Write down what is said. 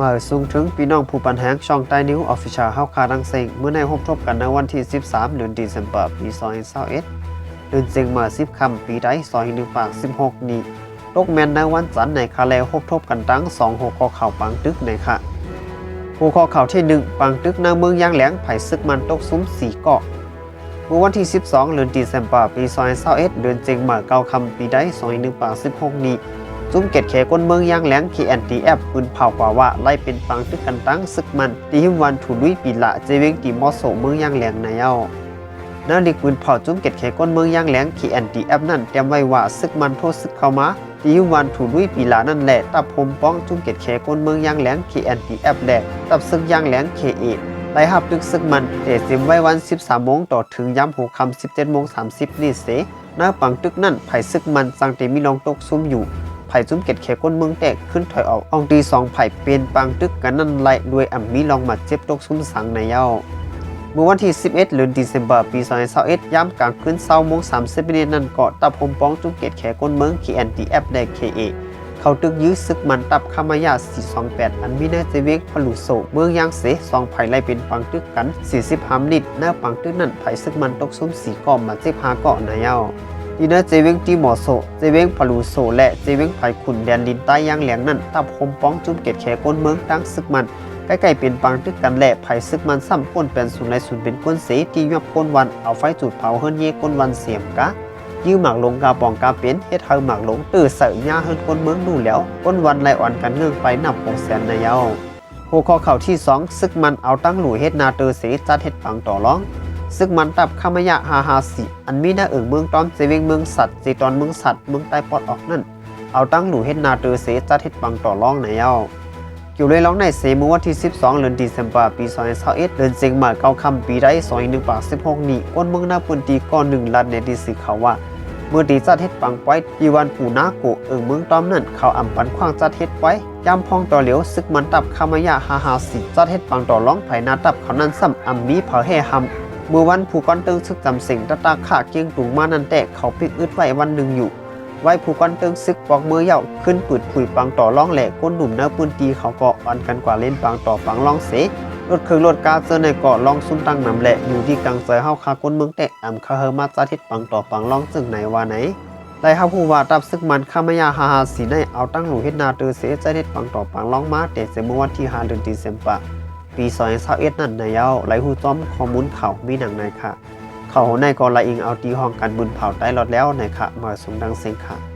มาสูงถึงพี่น้องผู้ปันแหงช่องใต้นิ้วออฟฟิเชียลเฮาคาดังเซงเมื่อในพบทบกันในวันที่ 13 เดือนธันวาคมปี2021เดือนเซงมา10คำปีใด2016ปาก 16 นี้ตกแมนในวันจันทร์ในคาแลพบทบกันตั้ง2หัวข้อข่าวปังตึกในค่ะหัวข้อข่าวที่ 1 ปังตึกนาเมืองยางแหลงไผ่ซึกมันตกซุ้มสีเกาะเมื่อวันที่ 12 เดือนธันวาคมปี2021เดือนเจงมาเก้าคำปีใด2016ปาก 16 นี้ จุ้มเกตเขก้นเมืองย่างแหลงคีแอนตีแอปปืนเผากว่าว่าไล่เป็นปังตึกกันตั้งซึกมันตีหิมวันถูลุยปีละเจเวงตีมอโสเมืองย่างแหลงนเย้านาดิกปืนเผาจุ้มเกตเขก้นเมืองย่างแหลงคีแอนตีแอปนั่นเตรียมไว้ว่าซึกมันโทษซึกเข้ามาตีหิมวันถูลุยปีละนั่นแหละตับพมป้องจุ้มเกตเขก้นเมืองย่างแหลงคีแอนตีแอปแหลกตับซึกย่างแหลงเคเอไล่หับตึกซึกมันเตซิมไว้วัน 13โมงต่อถึงย้ำหกคำ17โมง30 นี่เสหน้าปังตึกนั่นไผ่ซึกมันสังเตมีลองตกซุ้มอยู่ ไผ่จุ้มเก็ดเขก้นเมืองแตกขึ้นถอยออกอองตีสองไผ่เป็นปังตึกกันนั่นไล่ด้วยอ่ำมีลองมาเจ็บตกซุ้มสังในเย้าเมื่อวันที่ 11เดือนธันวาคมปี 2021ย้ำกลางคืนเศร้าโมง30นาทีนั่นเกาะตับพมป้องจุ้มเก็ดแขก้นเมืองขีแอนตีแอปได้เคเอเขาตึกยื้อซึกมันตับขามายา 428 อันมีน่เจเวกพลุโศเมืองยางเสสองไผ่ไล่เป็นปังตึกกัน 45นิดหน้าปังตึกนั่นไผ่ซึกมันตกซุ้มสีกาะมาเจ็บหาเกาะในเย้า ดีนะเจเวงตีหมอโซเจเวงพลูโซและเจเวงไผ่ขุนแดนดินใต้ย่างแหลงนั่นตับคมป้องจุ้มเกตแขก้นเมืองตั้งซึกมันใกล้ๆเป็นปังตึกกันแหละไผ่ซึกมันซ้ำก้นเป็นศูนย์ในศูนย์เป็นก้นเสที่ยับก้นวันเอาไฟจุดเผาเฮิรนเย่ก้นวันเสียมกะยื้อหมากลงกาปองกาเป็นเฮ็ดเฮาหมากลงตื่อเสยหญ้าเฮิรนก้นเมืองดูแล้วก้นวันไลอ่อนกันเงื่องไปนับหกแสนนเย้าหัวข้อข่าวที่สองซึกมันเอาตั้งหลู่เฮ็ดนาเตอเสจัดเฮ็ดปังต่อร้อง ซึ่งมันตับขามยะฮาฮาสิ อันมีหน้าเอิงเมืองต้อมเจเวงเมืองสัตว์เจตอนเมืองสัตว์เมืองใต้ปอดออกนั่น เอาตั้งหนูเฮ็ดนาเตอเสจัดเฮ็ดปังต่อรองในเย้าอยู่เลยร้องในเสเมื่อวันที่ 12 เดือนธันวาคมปี2021เดือนเจงมาเก้าคำปีได้21ปาก16 นี้ก้นเมืองหน้าปืนตีก้อนหนึ่งลัดในที่สื่อเขาว่าเมื่อตีจัดเฮ็ดปังไว้ดีวันปู่นาโกเอิงเมืองต้อมนั่นเขาอ่ำปันขว้างจัดเฮ็ดไว้ย่ำพองต่อเหลียวซึกมันตับขามายะฮาฮาสิจัดเฮ็ดปังต่อร้องไผนาตับเขานั่นซ้ำอ่ำมีเผาแห่หำ เมื่อวันผู้ก้อนตึงซึกจำเสิงตะตาขาเกียงตุงมานันแตกเขาปิกอึดไว้วันหนึ่งอยู่ ไว้ผู้ก้อนตึงซึกปอกมือเหย่าขึ้นปืดผุยปังต่อล่องแหลกก้นหนุ่มเนื้อปืนตีเขาเกาะอ่อนกันกว่าเล่นปังต่อปังล่องเสรถเครื่องรถกาเจอในเกาะล่องซุ้มตั้งนำแหละอยู่ที่กลางซอยเฮาคาก้นเมืองแตกอ่ำคาเฮอมาจาทิศปังต่อปังล่องจึงไหนว่าไหนไล่เฮาผู้ว่าตับซึกมันข้ามายาฮาฮาสีในเอาตั้งหลูเฮ็ดนาเตอเสจาทิศปังต่อปังล่องมาแต่เสมื่อวันที่5เดือนธันวาคม ปี2021นั่นนายเย้าไหลหูจอมข้อมูลข่าวมีหนังในค่ะ เขาในกอลอิงเอาตีห้องการบุญเผาใต้รถแล้วในค่ะมาสมดังเสียงค่ะ